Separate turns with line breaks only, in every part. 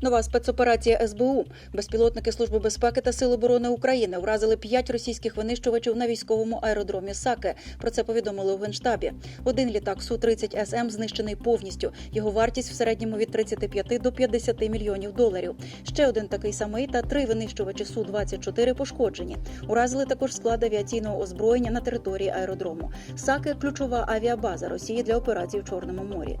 Нова спецоперація СБУ. Безпілотники Служби безпеки та Сил оборони України вразили п'ять російських винищувачів на військовому аеродромі Саке. Про це повідомили у генштабі. Один літак су 30 СМ знищений повністю. Його вартість в середньому від 35 до 50 мільйонів доларів. Ще один такий самий та три винищувачі су 24 пошкоджені. Уразили також склад авіаційного озброєння на території аеродрому. Саке ключова авіабаза Росії для операцій в Чорному морі.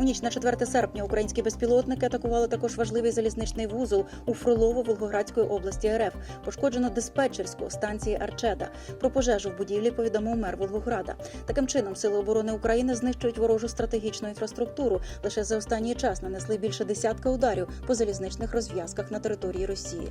У ніч на 4 серпня українські безпілотники атакували також важливий залізничний вузол у Фролово Волгоградської області РФ. Пошкоджено диспетчерську станції Арчеда. Про пожежу в будівлі повідомив мер Волгограда. Таким чином, сили оборони України знищують ворожу стратегічну інфраструктуру. Лише за останній час нанесли більше десятка ударів по залізничних розв'язках на території Росії.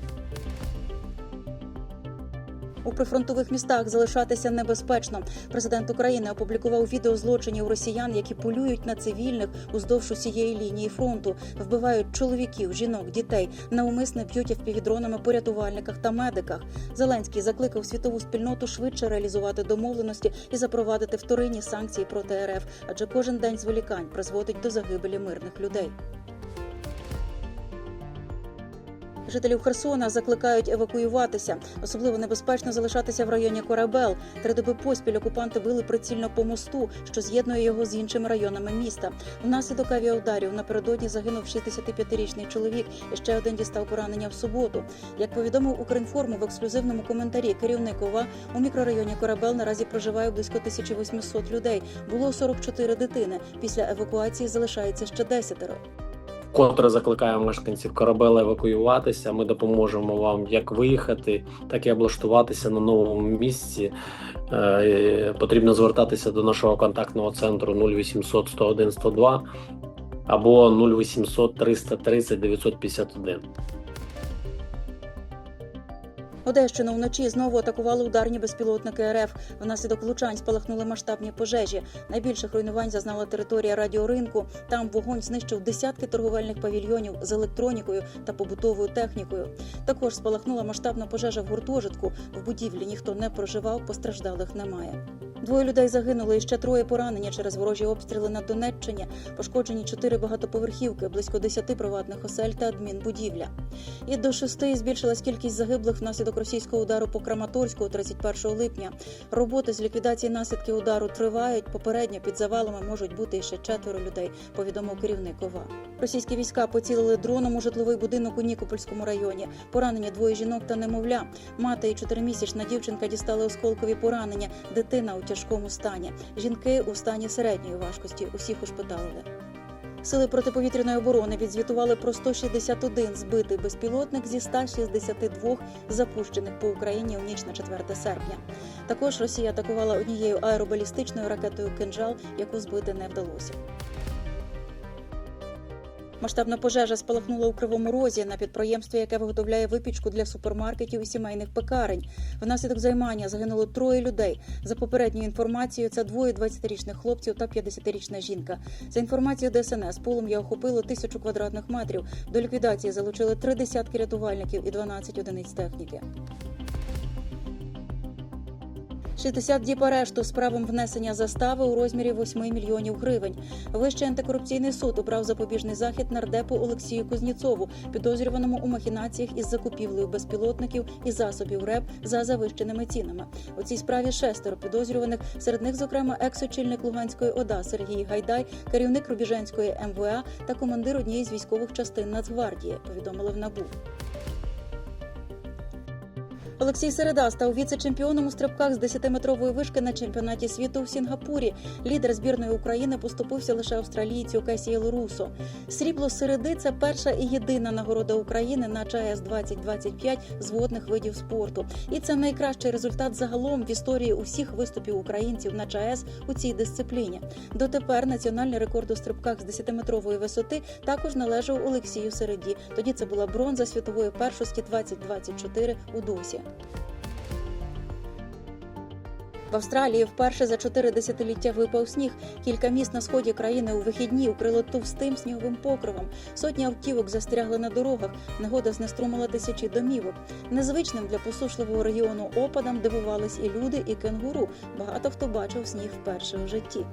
У прифронтових містах залишатися небезпечно. Президент України опублікував відео злочинів росіян, які полюють на цивільних уздовж усієї лінії фронту, вбивають чоловіків, жінок, дітей, навмисне б'ють впівдронами по рятувальниках та медиках. Зеленський закликав світову спільноту швидше реалізувати домовленості і запровадити вторинні санкції проти РФ, адже кожен день зволікань призводить до загибелі мирних людей. Жителів Херсона закликають евакуюватися. Особливо небезпечно залишатися в районі Корабел. Три доби поспіль окупанти били прицільно по мосту, що з'єднує його з іншими районами міста. Внаслідок авіаударів напередодні загинув 65-річний чоловік. і ще один дістав поранення в суботу. Як повідомив Укрінформу в ексклюзивному коментарі керівник ОВА, у мікрорайоні Корабел наразі проживає близько 1800 людей. Було 44 дитини. Після евакуації залишається ще десятеро.
Котре закликаємо мешканців корабела евакуюватися. Ми допоможемо вам як виїхати, так і облаштуватися на новому місці. Е, Потрібно звертатися до нашого контактного центру 0800 101 102 або 0800 330 951.
Одещину вночі знову атакували ударні безпілотники РФ. Внаслідок влучань спалахнули масштабні пожежі. Найбільших руйнувань зазнала територія радіоринку. Там вогонь знищив десятки торговельних павільйонів з електронікою та побутовою технікою. Також спалахнула масштабна пожежа в гуртожитку. В будівлі ніхто не проживав, постраждалих немає. Двоє людей загинули і ще троє поранені через ворожі обстріли на Донеччині. Пошкоджені чотири багатоповерхівки, близько десяти приватних осель та адмінбудівля. І до шести збільшилась кількість загиблих внаслідок російського удару по Краматорську 31 липня. Роботи з ліквідації наслідків удару тривають. Попередньо під завалами можуть бути ще четверо людей. Повідомив керівник ОВА. Російські війська поцілили дроном у житловий будинок у Нікопольському районі. Поранені двоє жінок та немовля. Мати і чотиримісячна дівчинка дістали осколкові поранення. Дитина у тяжкому стані. Жінки у стані середньої важкості. Усіх ушпиталили. Сили протиповітряної оборони відзвітували про 161 збитий безпілотник зі 162 запущених по Україні у ніч на 4 серпня. Також Росія атакувала однією аеробалістичною ракетою «Кинжал», яку збити не вдалося. Масштабна пожежа спалахнула у Кривому Розі на підприємстві, яке виготовляє випічку для супермаркетів і сімейних пекарень. Внаслідок займання загинуло троє людей. За попередньою інформацією, це двоє 20-річних хлопців та 50-річна жінка. За інформацією ДСНС, полум'я охопило тисячу квадратних метрів. До ліквідації залучили три десятки рятувальників і 12 одиниць техніки. 60 діб арешту з правом внесення застави у розмірі 8 мільйонів гривень. Вищий антикорупційний суд обрав запобіжний захід нардепу Олексію Кузніцову, підозрюваному у махінаціях із закупівлею безпілотників і засобів РЕП за завищеними цінами. У цій справі шестеро підозрюваних, серед них, зокрема, екс-очільник Луганської ОДА Сергій Гайдай, керівник Рубіженської МВА та командир однієї з військових частин Нацгвардії. Повідомили в НАБУ. Олексій Середа став віце-чемпіоном у стрибках з 10-метрової вишки на чемпіонаті світу в Сінгапурі. Лідер збірної України поступився лише австралійцю Касієлу Русо. Срібло середи це перша і єдина нагорода України на ЧАЕС 2025 з водних видів спорту. І це найкращий результат загалом в історії усіх виступів українців на ЧАЕС у цій дисципліні. Дотепер національний рекорд у стрибках з 10-метрової висоти також належав Олексію Середі. Тоді це була бронза світової першості 2024 у досі. В Австралії вперше за чотири десятиліття випав сніг. Кілька міст на сході країни у вихідні укрило товстим сніговим покровом. Сотні автівок застрягли на дорогах. Негода знеструмила тисячі домівок. Незвичним для посушливого регіону опадам дивувались і люди, і кенгуру. Багато хто бачив сніг вперше у житті.